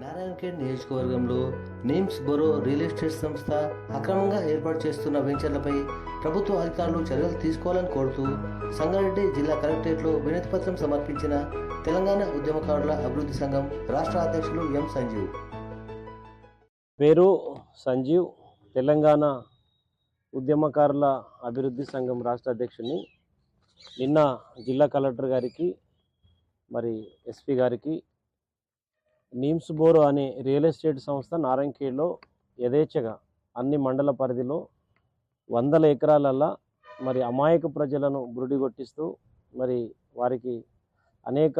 నారాయణఖేడ్ నియోజకవర్గంలో names బొరో real estate సంస్థ అక్రమంగా ఏర్పాటు చేస్తున్న వెంచర్లపై ప్రభుత్వ అధికారులు చర్యలు తీసుకోవాలని కోరుతూ సంగారెడ్డి జిల్లా కలెక్టరేట్లో వినతి పత్రం సమర్పించిన తెలంగాణ ఉద్యమకారుల అభివృద్ధి సంఘం రాష్ట్ర అధ్యక్షులు ఎం సంజీవ్. పేరు సంజీవ్. తెలంగాణ ఉద్యమకారుల అభివృద్ధి సంఘం రాష్ట్ర అధ్యక్షుడిని నిన్న జిల్లా కలెక్టర్ గారికి మరి ఎస్పీ గారికి నీమ్స్ బోరో అనే రియల్ ఎస్టేట్ సంస్థ నారాయణఖేడ్లో యథేచ్ఛగా అన్ని మండల పరిధిలో వందల ఎకరాలల్లా మరి అమాయక ప్రజలను బురుడిగొట్టిస్తూ మరి వారికి అనేక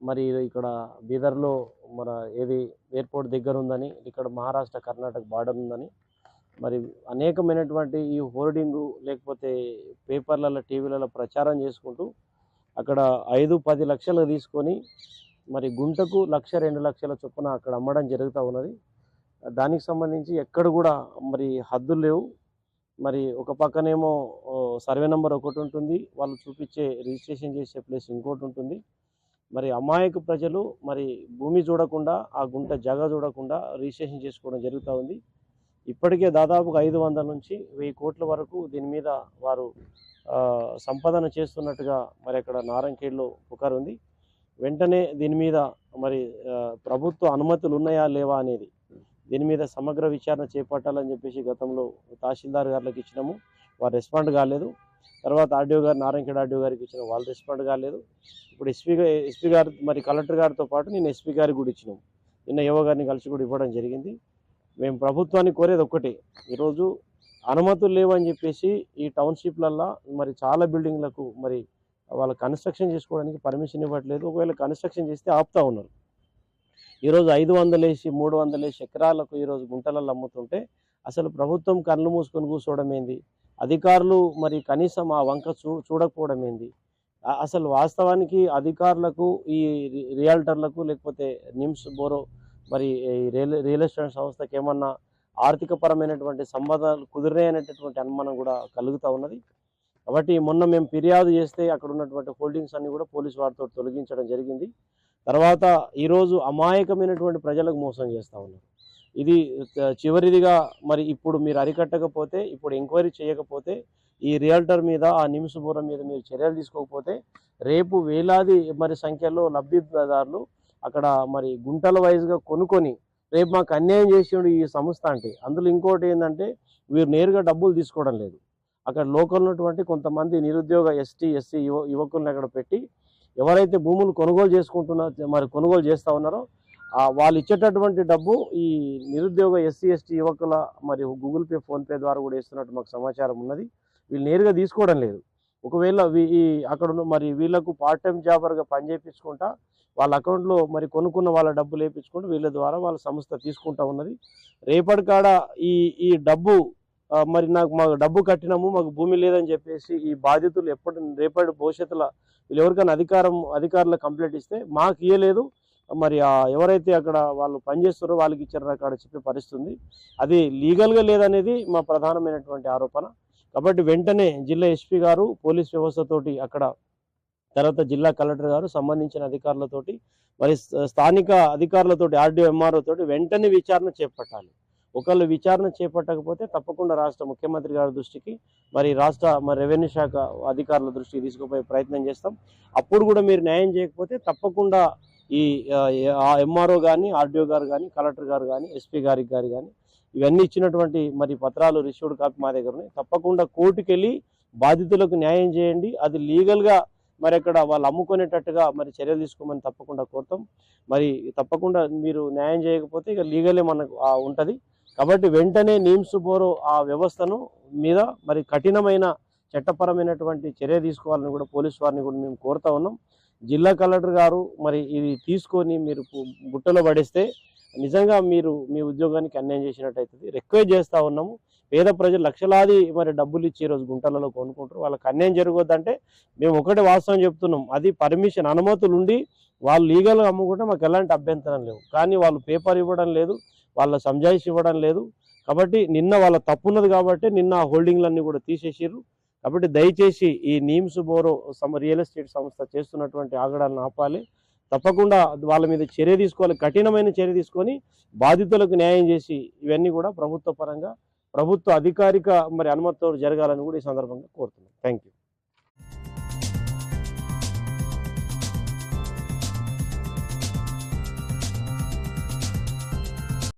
మరి ఇక్కడ బీదర్లో మన ఏది ఎయిర్పోర్ట్ దగ్గర ఉందని ఇక్కడ మహారాష్ట్ర కర్ణాటక బార్డర్ ఉందని మరి అనేకమైనటువంటి ఈ హోర్డింగు లేకపోతే పేపర్లలో టీవీలలో ప్రచారం చేసుకుంటూ అక్కడ ఐదు పది లక్షలు తీసుకొని మరి గుంటకు లక్ష రెండు లక్షల చొప్పున అక్కడ అమ్మడం జరుగుతూ ఉన్నది. దానికి సంబంధించి ఎక్కడ కూడా మరి హద్దులు లేవు. మరి ఒక పక్కనేమో సర్వే నెంబర్ ఒకటి ఉంటుంది. వాళ్ళు చూపించే రిజిస్ట్రేషన్ చేసే ప్లేస్ ఇంకోటి ఉంటుంది. మరి అమాయక ప్రజలు మరి భూమి చూడకుండా ఆ గుంట జగ చూడకుండా రిజిస్ట్రేషన్ చేసుకోవడం జరుగుతూ ఉంది. ఇప్పటికే దాదాపుగా ఐదు వందల నుంచి వెయ్యి కోట్ల వరకు దీని మీద వారు సంపాదన చేస్తున్నట్టుగా మరి అక్కడ నారంకేళ్ళు పుకారు ఉంది వెంటనే దీని మీద మరి ప్రభుత్వ అనుమతులు ఉన్నాయా లేవా అనేది దీని మీద సమగ్ర విచారణ చేపట్టాలని చెప్పేసి గతంలో తహసీల్దార్ గారికి ఇచ్చినాము. వారు రెస్పాండ్ కాలేదు. తర్వాత ఆర్డీఓ గారు నారాయణఖేడ్ ఆర్డీఓ గారికి ఇచ్చిన వాళ్ళు రెస్పాండ్ కాలేదు. ఇప్పుడు ఎస్పీ ఎస్పీ గారు మరి కలెక్టర్ గారితో పాటు నేను ఎస్పీ గారికి కూడా ఇచ్చినాము నిన్న యువ గారిని కలిసి కూడా ఇవ్వడం జరిగింది. మేము ప్రభుత్వాన్ని కోరేది ఒక్కటే. ఈరోజు అనుమతులు లేవని చెప్పేసి ఈ టౌన్షిప్లల్లో మరి చాలా బిల్డింగ్లకు మరి వాళ్ళ కన్స్ట్రక్షన్ చేసుకోవడానికి పర్మిషన్ ఇవ్వట్లేదు. ఒకవేళ కన్స్ట్రక్షన్ చేస్తే ఆపుతా ఉన్నారు. ఈరోజు ఐదు వందలేసి మూడు వందలేసి ఎకరాలకు ఈరోజు గుంటలలో అమ్ముతుంటే అసలు ప్రభుత్వం కళ్ళు మూసుకొని కూర్చోవడం ఏంది? అధికారులు మరి కనీసం ఆ వంక చూ చూడకపోవడం ఏంది? అసలు వాస్తవానికి అధికారులకు ఈ రియల్టర్లకు రియాల్టర్లకు లేకపోతే నిమ్స్ బోరో మరి ఈ రియల్ రియల్ ఎస్టేట్ సంస్థకి ఏమన్నా ఆర్థిక పరమైనటువంటి సంబంధాలు కుదిరినాయనేటటువంటి అనుమానం కూడా కలుగుతూ ఉన్నది. కాబట్టి మొన్న మేము ఫిర్యాదు చేస్తే అక్కడ ఉన్నటువంటి హోల్డింగ్స్ అన్ని కూడా పోలీసు వారితో తొలగించడం జరిగింది. తర్వాత ఈరోజు అమాయకమైనటువంటి ప్రజలకు మోసం చేస్తూ ఉన్నారు. ఇది చివరిదిగా మరి ఇప్పుడు మీరు అరికట్టకపోతే ఇప్పుడు ఎంక్వైరీ చేయకపోతే ఈ రియల్టర్ మీద ఆ నిమిషపురం మీద మీరు చర్యలు తీసుకోకపోతే రేపు వేలాది మరి సంఖ్యలో లబ్ధిదారులు అక్కడ మరి గుంటల వైజ్గా కొనుక్కొని రేపు మాకు అన్యాయం చేసిండు ఈ సంస్థ అంటే అందులో ఇంకోటి ఏంటంటే వీరు నేరుగా డబ్బులు తీసుకోవడం లేదు. అక్కడ లోకల్ ఉన్నటువంటి కొంతమంది నిరుద్యోగ ఎస్టీ ఎస్సీ యువ యువకులను అక్కడ పెట్టి ఎవరైతే భూములు కొనుగోలు చేసుకుంటున్నారో మరి కొనుగోలు చేస్తూ ఉన్నారో వాళ్ళు ఇచ్చేటటువంటి డబ్బు ఈ నిరుద్యోగ ఎస్సీ ఎస్టీ యువకుల మరి గూగుల్ పే ఫోన్పే ద్వారా కూడా ఇస్తున్నట్టు మాకు సమాచారం ఉన్నది. వీళ్ళు నేరుగా తీసుకోవడం లేదు. ఒకవేళ వీ- ఈ అక్కడ ఉన్న మరి వీళ్ళకు పార్ట్ టైం జాబర్గా పనిచేయించుకుంటా వాళ్ళ అకౌంట్లో మరి కొనుక్కున్న వాళ్ళ డబ్బులు వేయించుకుంటూ వీళ్ళ ద్వారా వాళ్ళ సంస్థ తీసుకుంటా ఉన్నది. రేపటి కాడ ఈ ఈ డబ్బు మరి నాకు మాకు డబ్బు కట్టినాము మాకు భూమి లేదని చెప్పేసి ఈ బాధితులు ఎప్పటి రేపటి భవిష్యత్తులో వీళ్ళు ఎవరికైనా అధికారం అధికారులకు కంప్లైంట్ ఇస్తే మాకు ఇయ్యలేదు. మరి ఆ ఎవరైతే అక్కడ వాళ్ళు పనిచేస్తారో వాళ్ళకి ఇచ్చారో అక్కడ చెప్పే పరిస్థితుంది అది లీగల్గా లేదనేది మా ప్రధానమైనటువంటి ఆరోపణ. కాబట్టి వెంటనే జిల్లా ఎస్పీ గారు పోలీస్ వ్యవస్థతోటి అక్కడ తర్వాత జిల్లా కలెక్టర్ గారు సంబంధించిన అధికారులతోటి మరి స్థానిక అధికారులతోటి ఆర్డీఓ ఎంఆర్ఓ తోటి వెంటనే విచారణ చేపట్టాలి. ఒకళ్ళు విచారణ చేపట్టకపోతే తప్పకుండా రాష్ట్ర ముఖ్యమంత్రి గారి దృష్టికి మరి రాష్ట్ర మరి రెవెన్యూ శాఖ అధికారుల దృష్టికి తీసుకుపోయే ప్రయత్నం చేస్తాం. అప్పుడు కూడా మీరు న్యాయం చేయకపోతే తప్పకుండా ఈ ఎంఆర్ఓ కానీ ఆర్డీఓ గారు కానీ కలెక్టర్ గారు కానీ ఎస్పీ గారికి గారు కానీ ఇవన్నీ ఇచ్చినటువంటి మరి పత్రాలు రిసీవ్డ్ కాపీ మా దగ్గర ఉన్నాయి. తప్పకుండా కోర్టుకెళ్ళి బాధితులకు న్యాయం చేయండి. అది లీగల్గా మరి అక్కడ వాళ్ళు అమ్ముకునేటట్టుగా మరి చర్యలు తీసుకోమని తప్పకుండా కోరుతాం. మరి తప్పకుండా మీరు న్యాయం చేయకపోతే ఇక లీగలే మనకు ఉంటుంది. కాబట్టి వెంటనే నీమ్స్ బోరో ఆ వ్యవస్థను మీద మరి కఠినమైన చట్టపరమైనటువంటి చర్య తీసుకోవాలని కూడా పోలీస్ వారిని కూడా మేము కోరుతా ఉన్నాం. జిల్లా కలెక్టర్ గారు మరి ఇది తీసుకొని మీరు బుట్టలో పడేస్తే నిజంగా మీరు మీ ఉద్యోగానికి అన్యాయం చేసినట్టు అవుతుంది రిక్వెస్ట్ చేస్తూ ఉన్నాము. పేద ప్రజలు లక్షలాది మరి డబ్బులు ఇచ్చి ఈరోజు గుంటలలో కొనుక్కుంటారు. వాళ్ళకి అన్యాయం జరగొద్దంటే మేము ఒకటే వాస్తవం చెప్తున్నాం. అది పర్మిషన్ అనుమతులు ఉండి వాళ్ళు లీగల్గా అమ్ముకుంటే మాకు ఎలాంటి అభ్యంతరం లేవు. కానీ వాళ్ళు పేపర్ ఇవ్వడం లేదు. వాళ్ళ సంజాయిషి ఇవ్వడం లేదు. కాబట్టి నిన్న వాళ్ళ తప్పున్నది కాబట్టి నిన్న ఆ హోల్డింగ్లన్నీ కూడా తీసేసిర్రు. కాబట్టి దయచేసి ఈ నీమ్స్ బోరో సమ రియల్ ఎస్టేట్ సంస్థ చేస్తున్నటువంటి ఆగడాలను ఆపాలి. తప్పకుండా వాళ్ళ మీద చర్య తీసుకోవాలి. కఠినమైన చర్య తీసుకొని బాధితులకు న్యాయం చేసి ఇవన్నీ కూడా ప్రభుత్వ పరంగా ప్రభుత్వ అధికారిక మరి అనుమతితో జరగాలని కూడా ఈ సందర్భంగా కోరుతున్నాను థ్యాంక్ యూ